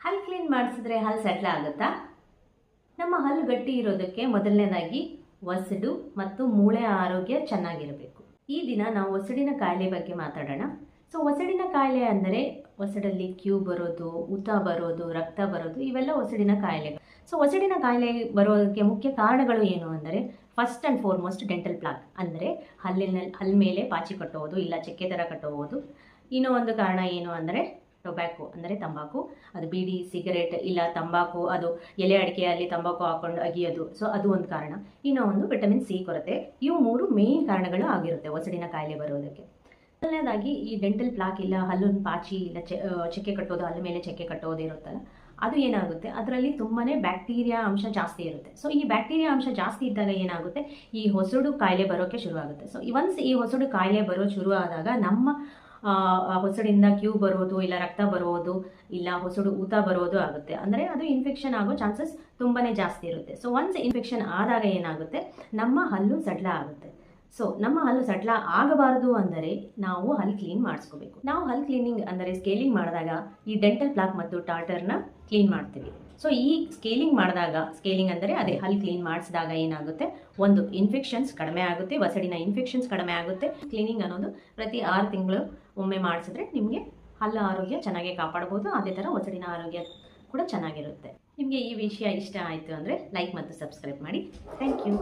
ಹಲ್ಲು ಕ್ಲೀನ್ ಮಾಡಿಸಿದ್ರೆ ಹಲ್ಲು ಸೆಟ್ಲ್ ಆಗುತ್ತಾ? ನಮ್ಮ ಹಲ್ಲು ಗಟ್ಟಿ ಇರೋದಕ್ಕೆ ಮೊದಲನೇದಾಗಿ ಒಸಡು ಮತ್ತು ಮೂಳೆ ಆರೋಗ್ಯ ಚೆನ್ನಾಗಿರಬೇಕು. ಈ ದಿನ ನಾವು ಒಸಡಿನ ಕಾಯಿಲೆ ಬಗ್ಗೆ ಮಾತಾಡೋಣ. ಸೊ ಒಸಡಿನ ಕಾಯಿಲೆ ಅಂದರೆ ಒಸಡಲ್ಲಿ ಕ್ಯೂ ಬರೋದು, ಊತ ಬರೋದು, ರಕ್ತ ಬರೋದು, ಇವೆಲ್ಲ ಒಸಡಿನ ಕಾಯಿಲೆಗಳು ಸೊ ಒಸಡಿನ ಕಾಯಿಲೆ ಬರೋದಕ್ಕೆ ಮುಖ್ಯ ಕಾರಣಗಳು ಏನು ಅಂದರೆ first and foremost dental plaque ಅಂದರೆ ಹಲ್ಲಿನ ಹಲ್ಲ ಮೇಲೆ ಪಾಚಿ ಕಟ್ಟುವುದು, ಇಲ್ಲ ಚಕ್ಕೆ ಥರ ಕಟ್ಟುವುದು. ಇನ್ನೂ ಒಂದು ಕಾರಣ ಏನು ಅಂದರೆ ಟೊಬ್ಯಾಕೊ ಅಂದರೆ ತಂಬಾಕು, ಅದು ಬೀಡಿ, ಸಿಗರೇಟ್, ಇಲ್ಲ ತಂಬಾಕು, ಅದು ಎಲೆ ಅಡಿಕೆಯಲ್ಲಿ ತಂಬಾಕು ಹಾಕೊಂಡು ಅಗಿಯೋದು. ಸೊ ಅದು ಒಂದು ಕಾರಣ. ಇನ್ನೂ ಒಂದು ವಿಟಮಿನ್ ಸಿ ಕೊರತೆ. ಇವು ಮೂರು ಮೇನ್ ಕಾರಣಗಳು ಆಗಿರುತ್ತೆ ಒಸಡಿನ ಕಾಯಿಲೆ ಬರೋದಕ್ಕೆ ಮೊದಲನೇದಾಗಿ ಈ ಡೆಂಟಲ್ ಪ್ಲಾಕ್ ಇಲ್ಲ ಹಲ್ಲು ಪಾಚಿ ಇಲ್ಲ ಚೆಕ್ಕೆ ಕಟ್ಟೋದು, ಹಲ್ಲು ಮೇಲೆ ಚೆಕ್ಕೆ ಕಟ್ಟೋದು ಇರುತ್ತಲ್ಲ, ಅದು ಏನಾಗುತ್ತೆ? ಅದರಲ್ಲಿ ತುಂಬಾ ಬ್ಯಾಕ್ಟೀರಿಯಾ ಅಂಶ ಜಾಸ್ತಿ ಇರುತ್ತೆ. ಸೊ ಈ ಬ್ಯಾಕ್ಟೀರಿಯಾ ಅಂಶ ಜಾಸ್ತಿ ಇದ್ದಾಗ ಏನಾಗುತ್ತೆ? ಈ ಹೊಸಡು ಕಾಯಿಲೆ ಬರೋಕ್ಕೆ ಶುರುವಾಗುತ್ತೆ. ಸೊ ಒನ್ಸ್ ಈ ಹೊಸಡು ಕಾಯಿಲೆ ಬರೋ ಶುರುವಾದಾಗ ನಮ್ಮ ಹೊಸಡಿಂದ ಕ್ಯೂ ಬರೋದು, ಇಲ್ಲ ರಕ್ತ ಬರೋದು, ಇಲ್ಲ ಹೊಸಡು ಊತ ಬರೋದು ಆಗುತ್ತೆ. ಅಂದರೆ ಅದು ಇನ್ಫೆಕ್ಷನ್ ಆಗೋ ಚಾನ್ಸಸ್ ತುಂಬಾ ಜಾಸ್ತಿ ಇರುತ್ತೆ. ಸೊ ಒನ್ಸ್ ಇನ್ಫೆಕ್ಷನ್ ಆದಾಗ ಏನಾಗುತ್ತೆ? ನಮ್ಮ ಹಲ್ಲು ಸಡ್ಲ ಆಗುತ್ತೆ. ಸೊ ನಮ್ಮ ಹಲ್ಲು ಸಟ್ಲ ಆಗಬಾರದು ಅಂದರೆ ನಾವು ಹಲ್ ಕ್ಲೀನ್ ಮಾಡಿಸ್ಕೋಬೇಕು. ನಾವು ಹಲ್ ಕ್ಲೀನಿಂಗ್ ಅಂದರೆ ಸ್ಕೇಲಿಂಗ್ ಮಾಡಿದಾಗ ಈ ಡೆಂಟಲ್ ಪ್ಲಾಕ್ ಮತ್ತು ಟಾರ್ಟರ್ನ ಕ್ಲೀನ್ ಮಾಡ್ತೀವಿ. ಸೊ ಈ ಸ್ಕೇಲಿಂಗ್ ಮಾಡಿದಾಗ ಸ್ಕೇಲಿಂಗ್ ಅಂದರೆ ಅದೇ ಹಲ್ ಕ್ಲೀನ್ ಮಾಡಿಸಿದಾಗ ಏನಾಗುತ್ತೆ? ಒಂದು ಇನ್ಫೆಕ್ಷನ್ಸ್ ಕಡಿಮೆ ಆಗುತ್ತೆ ಒಸಡಿನ ಇನ್ಫೆಕ್ಷನ್ಸ್ ಕಡಿಮೆ ಆಗುತ್ತೆ. ಕ್ಲೀನಿಂಗ್ ಅನ್ನೋದು ಪ್ರತಿ ಆರು ತಿಂಗಳು ಒಮ್ಮೆ ಮಾಡಿಸಿದ್ರೆ ನಿಮಗೆ ಹಲ್ಲು ಆರೋಗ್ಯ ಚೆನ್ನಾಗಿ ಕಾಪಾಡ್ಬೋದು, ಅದೇ ಥರ ಒಸಡಿನ ಆರೋಗ್ಯ ಕೂಡ ಚೆನ್ನಾಗಿರುತ್ತೆ. ನಿಮಗೆ ಈ ವಿಷಯ ಇಷ್ಟ ಆಯಿತು ಅಂದರೆ ಲೈಕ್ ಮತ್ತು ಸಬ್ಸ್ಕ್ರೈಬ್ ಮಾಡಿ. Thank you